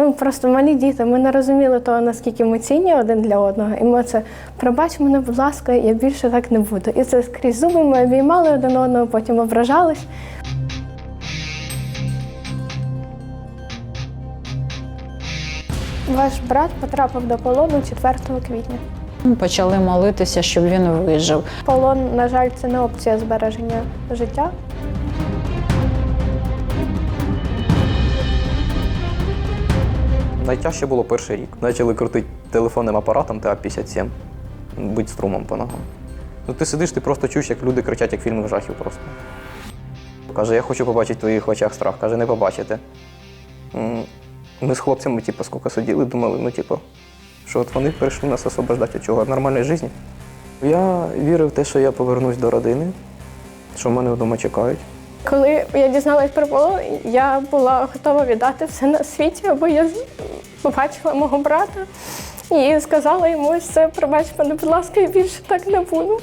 Ну просто малі діти. Ми не розуміли того, наскільки ми цінні один для одного. І ми це пробач мене, будь ласка, я більше так не буду. І це скрізь зуби ми обіймали один одного, потім ображались. Ваш брат потрапив до полону 4 квітня. Ми Почали молитися, щоб він вижив. Полон, на жаль, це не опція збереження життя. Найтяжче було перший рік. Почали крутити телефонним апаратом ТА-57, бить струмом по ногам. Ну ти сидиш, ти просто чуєш, як люди кричать, як в жахів просто. Каже, я хочу побачити в твоїх очах страх. Каже, не побачите. Ми з хлопцями, типу, скільки сиділи, думали, ну, типу, що от вони прийшли нас освобождати від чого? Нормальної житті. Я вірив в те, що я повернусь до родини, що мене вдома чекають. Коли я дізналась про полон, я була готова віддати все на світі, бо я побачила мого брата і сказала йому, все, пробач мене, будь ласка, я більше так не буду.